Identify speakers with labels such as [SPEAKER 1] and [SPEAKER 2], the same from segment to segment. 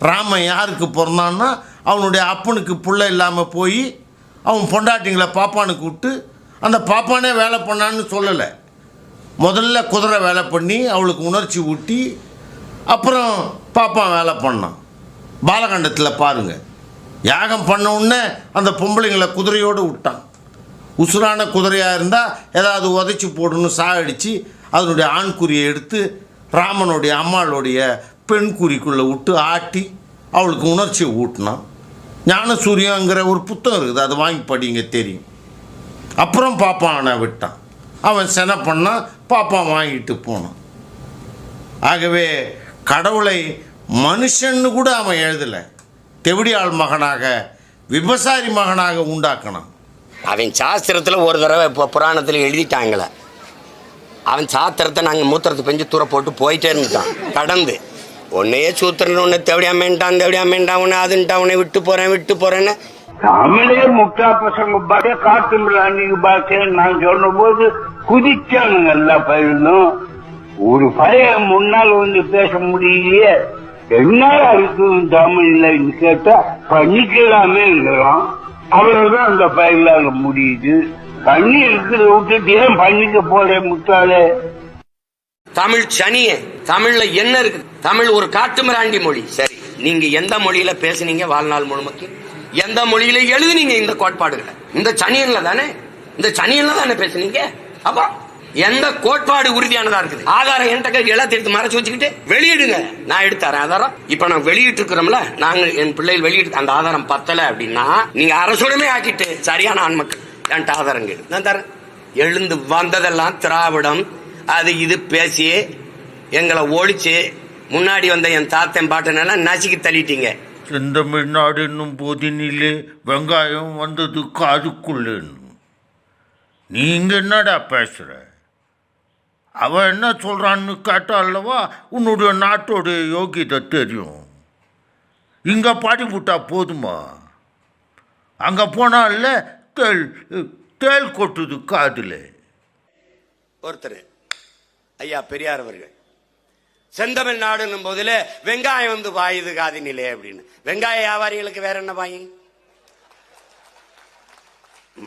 [SPEAKER 1] ராமன் யாருக்கு பிறந்தான்னா அவனுடைய அப்பனுக்கு பிள்ளை இல்லாமல் போய் அவன் பொண்டாட்டிங்களை பாப்பானுக்கு விட்டு அந்த பாப்பானே வேலை பண்ணான்னு சொல்லலை. முதல்ல குதிரை வேலை பண்ணி அவளுக்கு உணர்ச்சி ஊட்டி அப்புறம் பாப்பான் வேலை பண்ணான் பாலகண்டத்தில் பாருங்கள் யாகம் பண்ண உடனே அந்த பொம்பளைங்களை குதிரையோடு விட்டான். உசுரான குதிரையாக இருந்தால் ஏதாவது உதைச்சி போடணும் சாகடிச்சு அதனுடைய ஆண்குறியை எடுத்து ராமனுடைய அம்மாளுடைய பெண் குறிக்குள்ளே விட்டு ஆட்டி அவளுக்கு உணர்ச்சியை ஊட்டினான் ஞானசூரியங்கிற ஒரு புத்தகம் இருக்குது அதை வாங்கி படிங்க தெரியும். அப்புறம் பாப்பானை விட்டான். அவன் சென பண்ணான் பாப்பான் வாங்கிட்டு போனான். ஆகவே கடவுளை மனுஷன்னு கூட அவன் எழுதலை. தெவிடியாள் மகனாக விபசாரி மகனாக உண்டாக்கினான்.
[SPEAKER 2] அவன் சாஸ்திரத்தில் ஒரு தடவை இப்போ புராணத்தில் எழுதிட்டாங்களே. அவன் சாத்திரத்தை நாங்கள் மூத்திரத்தை பெஞ்சு தூர போட்டு போயிட்டே இருந்துட்டான் கடந்து. உன்னையே சூத்திரன் உன்னை தேவடியாமேன்ட்டான் தேவடியாமேன்ட்டான் உன்னை அதுன்ட்டான் உன்னை விட்டு போறேன் விட்டு போறேன்னு.
[SPEAKER 3] தமிழே முட்டா பசங்க பாட்டே காட்டு நீங்க பாக்க நான் சொன்ன போது குதிச்சானுங்க எல்லா பயிலும். ஒரு பையன் முன்னால் வந்து பேச முடியலையே. என்ன இருக்கு தமிழ்ல கேட்டா பண்ணிக்கலாமேங்கிறான் அவ்வளவுதான் அந்த பயிலால முடியுது. பண்ணி இருக்கிறத விட்டுட்டு ஏன் பண்ணிக்க போறேன் முட்டாளே?
[SPEAKER 2] தமிழ் சனிய தமிழ்ல என்ன இருக்கு? தமிழ் ஒரு காட்டுமிராண்டி மொழி. சரி நீங்க எந்த மொழியில பேசுனீங்க வாழ்நாள் முழுமைக்கு எந்த மொழியில எழுதுனீங்க இந்த கோட்பாடுகளை? இந்த சனியன்ல தானே? இந்த சனியன்ல தானே பேசுனீங்க? அப்போ எந்த கோட்பாடு உறுதியானதா இருக்குது? ஆதாரம் என்கிட்ட எல்லாத்தையும் எடுத்து மறைச்சு வச்சுக்கிட்டு வெளியிடுங்க. நான் எடுத்து ஆதாரம். இப்ப நான் வெளியிட்டு இருக்கிறோம்ல நாங்க என் பிள்ளைகள் வெளியிட்டு அந்த ஆதாரம் பத்தல அப்படின்னா நீங்க அரசுடமே ஆக்கிட்டு சரியான ஆண்மக்கள் என்கிட்ட ஆதாரம் கேடு நான் தரேன். எழுந்து வந்ததெல்லாம் திராவிடம். அது இது பேசி எங்களை ஒழிச்சு முன்னாடி வந்த என் தாத்தன் பாட்டனெல்லாம் நசுக்கி தள்ளிட்டீங்க.
[SPEAKER 1] செந்தமிழ்நாடு என்னும் போதினிலே வெங்காயம் வந்தது காதுக்குள்ளேன்னு நீங்க என்னடா பேசுற? அவன் என்ன சொல்றான்னு கேட்டா அல்லவா உன்னுடைய நாட்டோடைய யோகிதை தெரியும். இங்க பாடி விட்டா போதுமா? அங்க போனால தேள் தேள் கொட்டுது காதுல.
[SPEAKER 2] ஒருத்தர். ஐயா பெரியார் அவர்கள். செந்தமிழ் நாடுன்னும் போதுல வெங்காயம் வந்து பாயுது காதினிலே அப்படின்னு. வெங்காய வியாபாரிகளுக்கு வேற என்ன பாயி?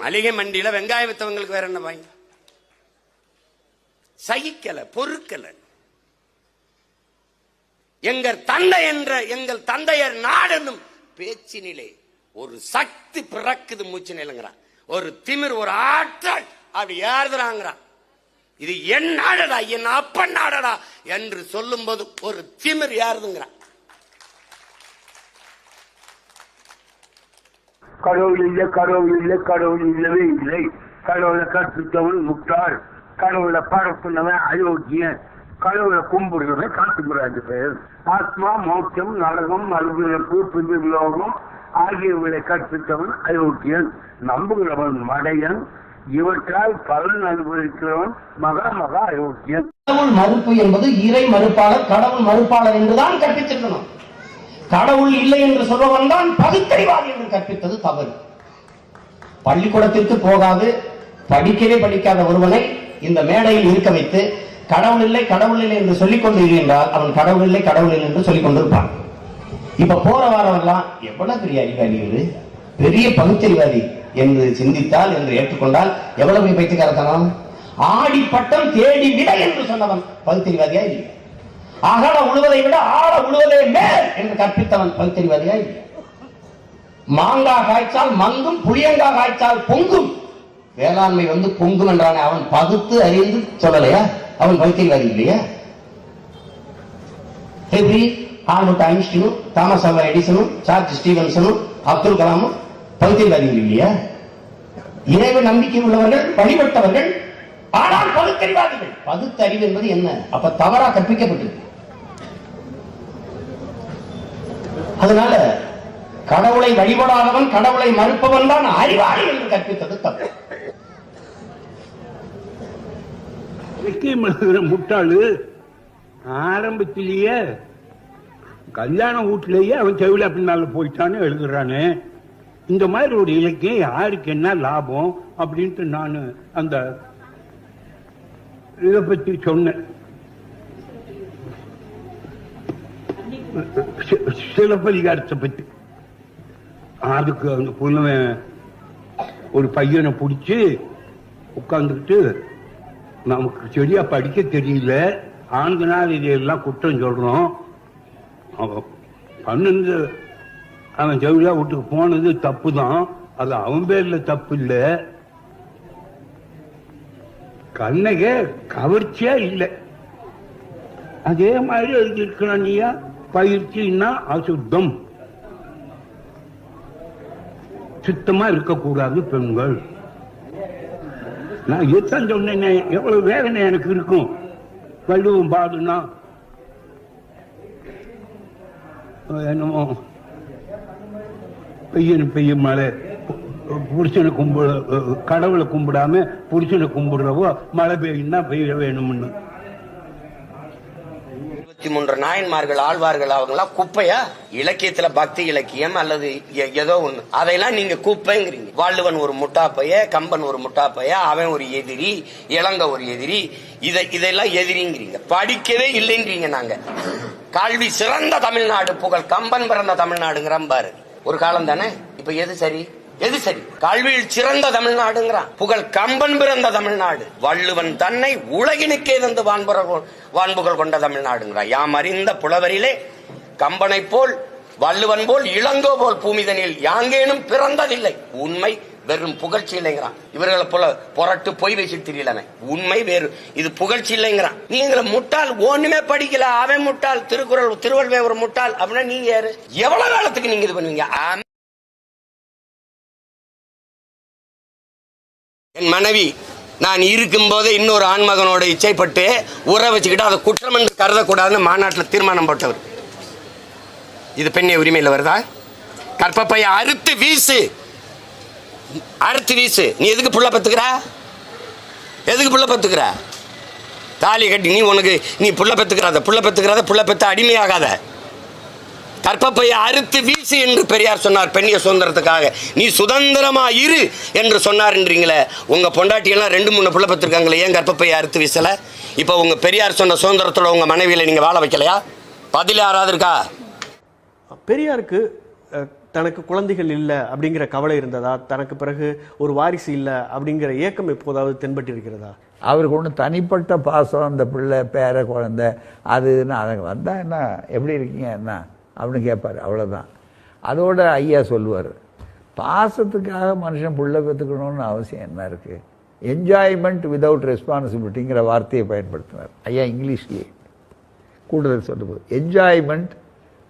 [SPEAKER 2] மளிகை மண்டியில வெங்காயம் வித்தவங்களுக்கு வேற என்ன பாயி? சகிக்கல பொறுக்கல. எங்கள் தந்தை என்ற எங்கள் தந்தையர் நாடென்னும் பேச்சினிலே ஒரு சக்தி பிறக்குது மூச்சு நிலங்கிறான் ஒரு திமிர் ஒரு ஆற்றல் அப்படி ஏறுதுறாங்கிறான் இது என் நாடடா என் அப்பன் நாடடா என்று சொல்லும்போது ஒரு திமிர் யாருதுங்கிறான்.
[SPEAKER 3] கடவுள் இல்லை கடவுள் இல்லை கடவுள் இல்லவே இல்லை. கடவுளை கற்பித்தவன் முட்டாள். கடவுளை பரப்புனவன் அயோக்கியன். கடவுளை கும்பிடுறவன் காட்டுகிறாரு பேர். ஆத்மா மோட்சம் நரகம் மறுபிறப்பு பிதிர்லோகம் ஆகியவர்களை கற்பித்தவன் அயோக்கியன். நம்புகிறவன் மடையன். இவற்றால் பலன் அனுபவிக்கிறவன் மகா மகா அயோக்கியன்.
[SPEAKER 4] கடவுள் மறுப்பு என்பது இறை மறுப்பாளர் கடவுள் மறுப்பாளர் என்றுதான் கற்பிச்சிருக்கணும் கடவுள் இல்லை என்று சொல்பவன் தான் பகுத்தறிவாதி என்று கற்பித்தது தவறு. பள்ளிக்கூடத்திற்கு போகாது படிக்கவே படிக்காத ஒருவனை இந்த மேடையில் இருக்க வைத்து கடவுள் இல்லை கடவுள் இல்லை என்று சொல்லிக் கொண்டு என்றால் அவன் கடவுள் இல்லை கடவுள் இல்லை என்று சொல்லிக் கொண்டிருப்பான். இப்ப போற வாரவெல்லாம் எவ்வளவு பெரிய அறிவாளி பெரிய பகுத்தறிவாதி. என்று சிந்தித்தால் என்று ஏற்றுக்கொண்டால் எவ்வளவு பைத்தியக்காரத்தனம்? ஆடி பட்டம் தேடி விட என்று சொன்னவன் பகுத்தறிவாதியா இல்லை அகல உழுவதை விட ஆழ உழுவதே மேல் என்று கற்பித்தவன் பகுத்தறிவாதியா இல்லை மாங்காய் காய்ச்சால் மங்கும் புளியங்காய் காய்ச்சால் பொங்கும். வேளாண்மை வந்து பொங்கும் என்றானே அவன் பகுத்து அறிந்து சொல்லலையா? அவன் பகுத்தறிவாதி இல்லையா? எப்படி? ஆல்பர்ட் ஐன்ஸ்டீனும் தாமஸ் ஆல்வா எடிசனும் சார்ஜ் ஸ்டீவன்சனும் அப்துல் கலாமும் பகுத்தறிவாதிகள் இல்லையா? இறைவ நம்பிக்கை உள்ளவர்கள் வழிபட்டவர்கள் ஆனால் பகுத்தறிவாதிகள். பகுத்தறிவு என்பது என்ன? அப்ப தவறா கற்பிக்கப்பட்டிருக்கு. அதனால கடவுளை வழிபடாதவன் கடவுளை மறுப்பவன் தான் அறிவாளி என்று கற்பித்தது தப்பு.
[SPEAKER 3] முட்டாளு. ஆரம்பத்திலேயே கல்யாண வீட்டிலேயே அவன் செவில பின்னால போயிட்டான்னு எழுதுறானே. இந்த மாதிரி ஒரு இலக்கியம் யாருக்கு என்ன லாபம் அப்படின்ட்டு நான் அந்த இதை பத்தி சொன்னேன். சிலப்பதிகாரத்தை பத்தி. அதுக்கு அந்த புலவன் ஒரு பையனை பிடிச்சி உட்கார்ந்துக்கிட்டு நமக்கு சரியா படிக்க தெரியல. ஆண்கனால் இதையெல்லாம் குற்றம் சொல்றோம். அவன் அவன் ஜவுளியா வீட்டுக்கு போனது தப்பு தான் அது அவன் பேர்ல தப்பு இல்லை கண்ணகே கவர்ச்சியா இல்லை. அதே மாதிரி எழுதியிருக்கிறான் நீயா? பயிற்சின்னா அசுத்தம். சுத்தமா இருக்கக்கூடாது பெண்கள். நான் யுத்தம் சொன்னேன் எவ்வளவு வேதனை எனக்கு இருக்கும். வள்ளுவம் பாடுனா. என்னமோ. பெய்யணும் பெய்யும் மழை. புருஷனை கும்பிட கடவுளை கும்பிடாம புருஷனை கும்பிடுறவோ மழை பெய்யும்னா பெய்ய வேணும்னு.
[SPEAKER 2] இருபத்தி மூன்று நாயன்மார்கள் ஆழ்வார்கள் அவங்களாம் குப்பையா? இலக்கியத்துல பக்தி இலக்கியம் அல்லது ஏதோ ஒண்ணு. அதையெல்லாம் நீங்க குப்பைங்கிறீங்க. வாழ்வன் ஒரு முட்டாப்பைய கம்பன் ஒரு முட்டாப்பைய அவன் ஒரு எதிரி இளங்க ஒரு எதிரி இதை இதெல்லாம் எதிரிங்கிறீங்க. படிக்கவே இல்லைங்கிறீங்க நாங்க. கல்வி சிறந்த தமிழ்நாடு புகழ். கம்பன் பிறந்த தமிழ்நாடுங்கிறான் பாரு. ஒரு காலம் தானே? இப்ப எது சரி? எது சரி? கல்வியில் சிறந்த தமிழ்நாடுங்கிறான். புகழ் கம்பன் பிறந்த தமிழ்நாடு. வள்ளுவன் தன்னை உலகினுக்கே தந்து வான்புற வான்புகழ் கொண்ட தமிழ்நாடுங்கிறான். யாம் அறிந்த புலவரிலே கம்பனை போல் வள்ளுவன் போல் இளங்கோ போல் பூமிதனில் யாங்கேனும் பிறந்ததில்லை. உண்மை வெறும் புகழ்ச்சி இல்லைங்கிறான். இவர்களை போல புரட்டு பொய் வச்சு தெரியலமே. உண்மை வேறு. இது புகழ்ச்சி இல்லைங்கிறான். நீங்கள முட்டாள் ஒண்ணுமே படிக்கல. அவன் முட்டாள் திருக்குறள் திருவள்ளுவர் ஒரு முட்டாள். அப்படின்னா நீங்க யாரு? எவ்வளவு காலத்துக்கு நீங்க இது பண்ணுவீங்க? என் மனைவி நான் இருக்கும்போதே இன்னொரு ஆண்மகனோட இச்சைப்பட்டு உற வச்சுக்கிட்டு அதை குற்றம் என்று கருதக்கூடாதுன்னு மாநாட்டில் தீர்மானம் போட்டவர். இது பெண்ணிய உரிமையில் வருதா? கற்பப்பையை அறுத்து வீசு. அறுத்து வீசு. நீ எதுக்கு புள்ள பத்துக்கிற? எதுக்கு புள்ள பத்துக்கிற? தாலி கட்டி நீ உனக்கு நீ புள்ள பெத்துக்கிறாத புள்ள பெத்துக்கிறாத புள்ள பெத்த அடிமையாகாத. கற்பப்பையை அறுத்து வீசு என்று பெரியார் சொன்னார் பெண்ணிய சுதந்திரத்துக்காக. நீ சுதந்திரமா இரு என்று சொன்னார்ன்றீங்களே. உங்க பொண்டாட்டியெல்லாம் ரெண்டு மூணு புள்ள பெற்றிருக்காங்களே ஏன் கற்பப்பையை அறுத்து வீசல? இப்போ உங்க பெரியார் சொன்ன சுதந்திரத்தோட உங்க மனைவியில நீங்க வாழ வைக்கலையா? பதில் யாராவது இருக்கா?
[SPEAKER 5] பெரியாருக்கு தனக்கு குழந்தைகள் இல்லை அப்படிங்கிற கவலை இருந்ததா? தனக்கு பிறகு ஒரு வாரிசு இல்லை அப்படிங்கிற ஏக்கம் எப்போதாவது தென்பட்டு இருக்கிறதா
[SPEAKER 6] அவருக்கு ஒன்று தனிப்பட்ட பாசம் அந்த பிள்ளை பேர குழந்தை அது இதுன்னு அதை வந்தால் என்ன எப்படி இருக்கீங்க என்ன? அப்படின்னு கேட்பார் அவ்வளோதான் அதோட ஐயா சொல்லுவார் பாசத்துக்காக மனுஷன் புள்ள பெற்றுக்கணும்னு அவசியம் என்ன இருக்குது என்ஜாய்மெண்ட் விதவுட் ரெஸ்பான்சிபிலிட்டிங்கிற வார்த்தையை பயன்படுத்தினார். ஐயா இங்கிலீஷ்லேயே. கூடுதல் சொல்லும்போது என்ஜாய்மெண்ட்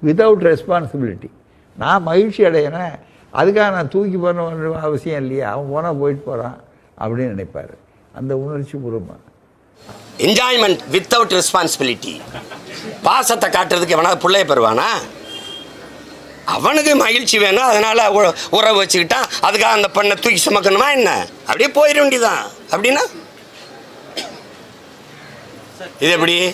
[SPEAKER 6] விதவுட் ரெஸ்பான்சிபிலிட்டி நான் மகிழ்ச்சி அடைகிறேன் அதுக்காக நான் தூக்கி பண்ண வேண்டிய அவசியம் இல்லையா. அவன் போனால் போயிட்டு போகிறான் அப்படின்னு நினைப்பார். அந்த உணர்ச்சி பூர்வமாக
[SPEAKER 2] என்ஜாய்மெண்ட் வித்தவுட் ரெஸ்பான்சிபிலிட்டி பாசத்தை காட்டுறதுக்கு எவனாவது பிள்ளைய பெறுவானா? அவனுக்கு மகிழ்ச்சி வேணும். அதனால் உ- உறவு வச்சுக்கிட்டான் அதுக்காக அந்த பெண்ணை தூக்கி சுமக்கணுமா என்ன? அப்படியே போயிட வேண்டியதான் அப்படின்னா? இது எப்படி?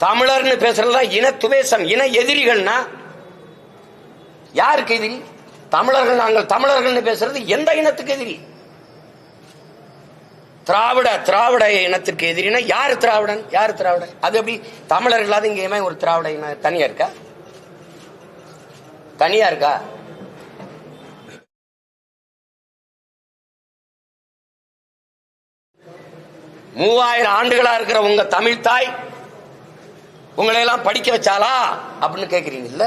[SPEAKER 2] தமிழர்னு பேசுறதுதான் இன துவேசம் இன எதிரிகள்னா யாருக்கு எதிரி? தமிழர்கள் நாங்கள் தமிழர்கள் பேசுறது எந்த இனத்துக்கு எதிரி? திராவிட திராவிட இனத்திற்கு எதிரினா யார் திராவிடன்? யார் திராவிடன்? அது எப்படி? தமிழர் இல்லாத இங்கேயுமே ஒரு திராவிட இனம் தனியா இருக்கா? தனியா இருக்கா? மூவாயிரம் ஆண்டுகளா இருக்கிற உங்க தமிழ் தாய் உங்களை எல்லாம் படிக்க வச்சாலா அப்படின்னு கேக்குறீங்கல்ல?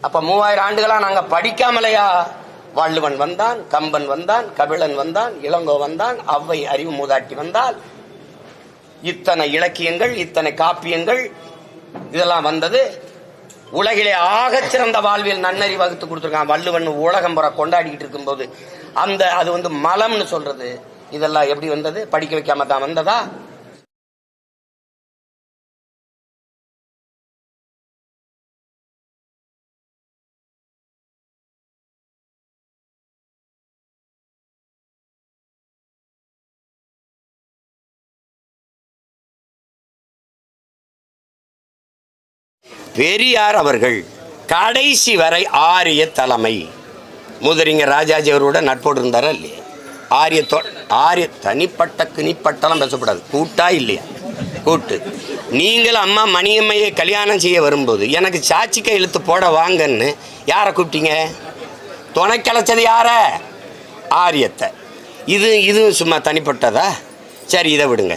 [SPEAKER 2] அப்ப மூவாயிரம் ஆண்டுகளா நாங்க படிக்காமலையா? வள்ளுவன் வந்தான் கம்பன் வந்தான் கபிலன் வந்தான் இளங்கோ வந்தான் அவ்வை அறிவு மூதாட்டி வந்தால் இத்தனை இலக்கியங்கள் இத்தனை காப்பியங்கள் இதெல்லாம் வந்தது. உலகிலே ஆகச் சிறந்த வாழ்வியல் நன்னறி வகுத்து கொடுத்துருக்கான் வள்ளுவன். உலகம் புற கொண்டாடிக்கிட்டு இருக்கும்போது. அந்த அது வந்து மலம்னு சொல்றது. இதெல்லாம் எப்படி வந்தது? படிக்க வைக்காம தான் வந்ததா? பெரியார் அவர்கள் கடைசி வரை ஆரிய தலைமை. முதலிங்க ராஜாஜி அவரோட நட்போடு இருந்தாரா இல்லையா? ஆரிய ஆரிய தனிப்பட்ட கிணிப்பட்டெல்லாம் பேசக்கூடாது கூட்டா இல்லையா? கூட்டு. நீங்கள் அம்மா மணியம்மையை கல்யாணம் செய்ய வரும்போது எனக்கு சாட்சிக்க இழுத்து போட வாங்கன்னு யாரை கூப்பிட்டீங்க? துணை கிளச்சது யார? ஆரியத்தை. இது இதுவும் சும்மா தனிப்பட்டதா? சரி இதை விடுங்க.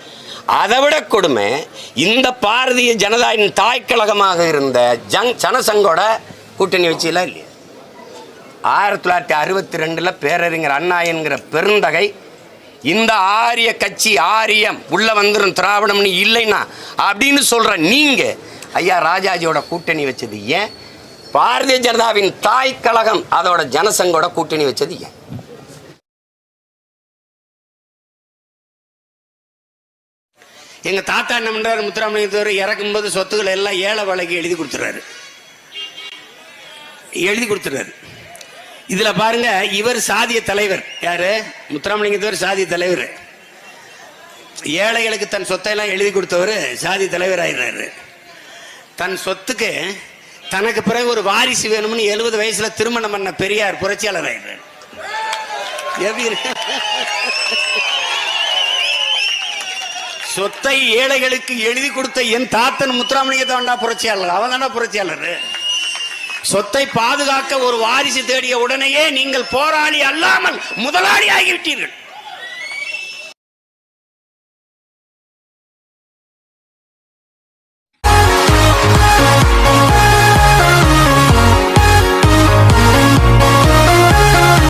[SPEAKER 2] அதை விட கொடுமை இந்த பாரதிய ஜனதாவின் தாய்க்கழகமாக இருந்த ஜங் ஜனசங்கோட கூட்டணி வச்சிலாம் இல்லையா? ஆயிரத்தி தொள்ளாயிரத்தி அறுபத்தி ரெண்டில் பேரறிஞர் அண்ணா என்கிற பெருந்தகை இந்த ஆரிய கட்சி ஆரியம் உள்ளே வந்துடும் திராவிடம்னு இல்லைன்னா அப்படின்னு சொல்கிற நீங்கள் ஐயா ராஜாஜியோட கூட்டணி வச்சது ஏன்? பாரதிய ஜனதாவின் தாய் கழகம் அதோட ஜனசங்கோட கூட்டணி வச்சது ஏன்? எங்க தாத்தா என்ன பண்றாரு? இறக்கும் இறக்கும்போது சொத்துக்களை எல்லாம் ஏழை வழக்கு எழுதி கொடுத்துறாரு எழுதி கொடுத்துறாரு இதுல பாருங்க இவர் சாதிய தலைவர். யாரு? முத்துராமலிங்கத்தவர் சாதிய தலைவர். ஏழைகளுக்கு தன் சொத்தை எல்லாம் எழுதி கொடுத்தவர் சாதி தலைவர் ஆயிடுறாரு தன் சொத்துக்கு தனக்கு பிறகு ஒரு வாரிசு வேணும்னு எழுபது வயசுல திருமணம் பண்ண பெரியார் புரட்சியாளர் ஆயிடுறாரு எப்படி சொத்தை ஏழைகளுக்கு எழுதி கொடுத்த என் தாத்தன் முத்துராமலிங்கத்தை வேண்டா புரட்சியாளர். அவன் தானே புரட்சியாளர். சொத்தை பாதுகாக்க ஒரு வாரிசு தேடிய உடனேயே நீங்கள் போராளி அல்லாமல் முதலாளி ஆகிவிட்டீர்கள்.